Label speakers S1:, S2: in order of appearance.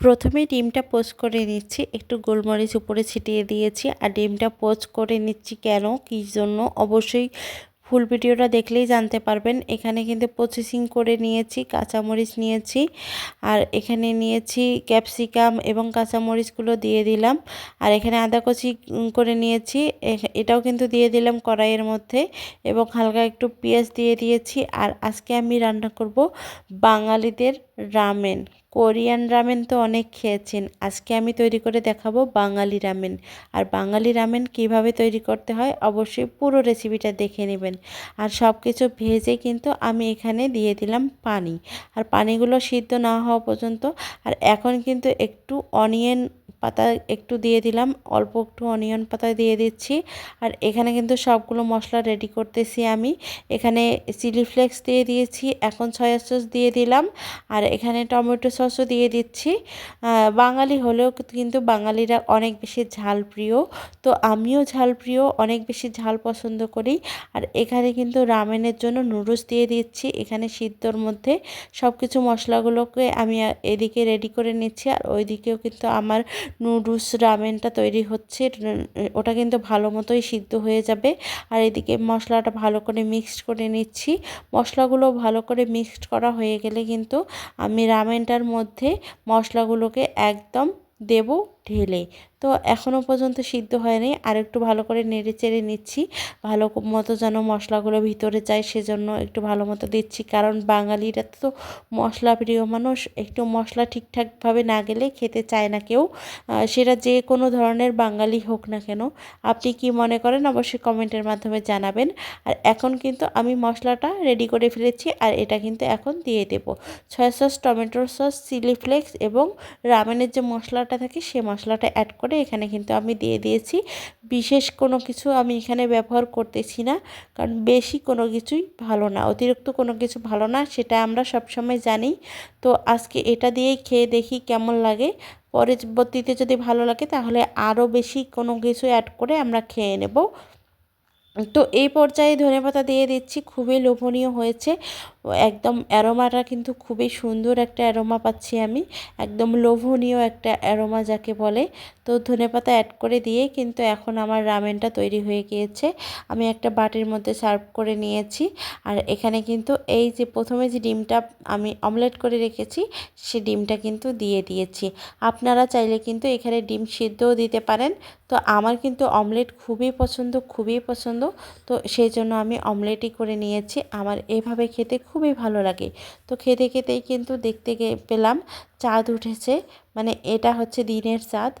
S1: প্রথমে ডিমটা পোচ করে নিচ্ছি, একটু গোলমরিচ উপরে ছিটিয়ে দিয়েছি। আর ডিমটা পোচ করে নিচ্ছি কেন, কী জন্য, অবশ্যই ফুল ভিডিওটা দেখলেই জানতে পারবেন। এখানে কিন্তু প্রসেসিং করে নিয়েছি, কাঁচামরিচ নিয়েছি। আর এখানে নিয়েছি ক্যাপসিকাম এবং কাঁচামরিচগুলো দিয়ে দিলাম। আর এখানে আদা কচি করে নিয়েছি এটাও কিন্তু দিয়ে দিলাম কড়াইয়ের মধ্যে। এবং হালকা একটু পেঁয়াজ দিয়ে দিয়েছি। আর আজকে আমি রান্না করব বাঙালিদের রামেন। কোরিয়ান রামেন তো অনেক খেয়েছেন। আজকে আমি তৈরি করে দেখাবো বাঙালি রামেন। আর বাঙালি রামেন কীভাবে তৈরি করতে হয় অবশ্যই পুরো রেসিপিটা দেখে নেবেন। আর সব কিছু ভেজে কিন্তু আমি এখানে দিয়ে দিলাম পানি। আর পানিগুলো সিদ্ধ না হওয়া পর্যন্ত। আর এখন কিন্তু একটু অনিয়ন পাতা একটু দিয়ে দিলাম, অল্প একটু অনিয়ন পাতা দিয়ে দিচ্ছি। আর এখানে কিন্তু সবগুলো মশলা রেডি করতেছি আমি। এখানে চিলি ফ্লেক্স দিয়ে দিয়েছি, এখন সয়া সস দিয়ে দিলাম। আর এখানে টমেটো সসও দিয়ে দিচ্ছি। বাঙালি হলেও কিন্তু বাঙালিরা অনেক বেশি ঝাল প্রিয়। তো আমিও ঝাল প্রিয়, অনেক বেশি ঝাল পছন্দ করি। আর এখানে কিন্তু রামেনের জন্য নুডলস দিয়ে দিচ্ছি। এখানে সিদ্ধর মধ্যে সব কিছু মশলাগুলোকে আমি এদিকে রেডি করে নিচ্ছি। আর ওইদিকেও কিন্তু আমার নুডলস রামেনটা তৈরি হচ্ছে। ওটা কিন্তু ভালো মতোই সিদ্ধ হয়ে যাবে। আর এদিকে মশলাটা ভালো করে মিক্সড করে নিচ্ছি। মশলাগুলো ভালো করে মিক্সড করা হয়ে গেলে কিন্তু আমি রামেনটার মধ্যে মশলাগুলোকে একদম দেব। ঢেলে। তো এখনও পর্যন্ত সিদ্ধ হয়নি। আর একটু ভালো করে নেড়ে চেড়ে নিচ্ছি। ভালো মতো যেন মশলাগুলো ভিতরে যায়, সেজন্য একটু ভালো মতো দিচ্ছি। কারণ বাঙালিরা তো মশলা প্রিয় মানুষ। একটু মশলা ঠিকঠাকভাবে না গেলে খেতে চায় না কেউ। সেটা যে কোনো ধরনের বাঙালি হোক না কেন। আপনি কি মনে করেন অবশ্যই কমেন্টের মাধ্যমে জানাবেন। আর এখন কিন্তু আমি মশলাটা রেডি করে ফেলেছি। আর এটা কিন্তু এখন দিয়ে দেবো। ছয় sauce, tomato sauce, chilli flakes এবং রামেনের যে মশলাটা থাকে সে মশলাটা অ্যাড করে এখানে কিন্তু আমি দিয়ে দিয়েছি। বিশেষ কোনো কিছু আমি এখানে ব্যবহার করতেছি না, কারণ বেশি কোনো কিছুই ভালো না, অতিরিক্ত কোনো কিছু ভালো না, সেটা আমরা সবসময় জানি। তো আজকে এটা দিয়েই খেয়ে দেখি কেমন লাগে। পরবর্তীতে যদি ভালো লাগে তাহলে আরও বেশি কোনো কিছু অ্যাড করে আমরা খেয়ে নেব। তো এই পর্যায়ে ধনেপাতা দিয়ে দিচ্ছি, খুবই লোভনীয় হয়েছে। একদম অ্যারোমাটা কিন্তু খুবই সুন্দর একটা অ্যারোমা পাচ্ছি আমি, একদম লোভনীয় একটা অ্যারোমা যাকে বলে। তো ধনেপাতা অ্যাড করে দিয়ে কিন্তু এখন আমার রামেনটা তৈরি হয়ে গিয়েছে। আমি একটা বাটির মধ্যে সার্ভ করে নিয়েছি। আর এখানে কিন্তু এই যে প্রথমে যে ডিমটা আমি অমলেট করে রেখেছি, সে ডিমটা কিন্তু দিয়ে দিয়েছি। আপনারা চাইলে কিন্তু এখানে ডিম সিদ্ধও দিতে পারেন। তো আমার কিন্তু অমলেট খুবই পছন্দ খুবই পছন্দ। তো সেই জন্য আমি অমলেটই করে নিয়েছি। আমার এভাবে খেতে খুবই ভালো লাগে। তো খেতে খেতেই কিন্তু দেখতে পেলাম, চাঁদ উঠেছে। মানে এটা হচ্ছে দিনের চাঁদ।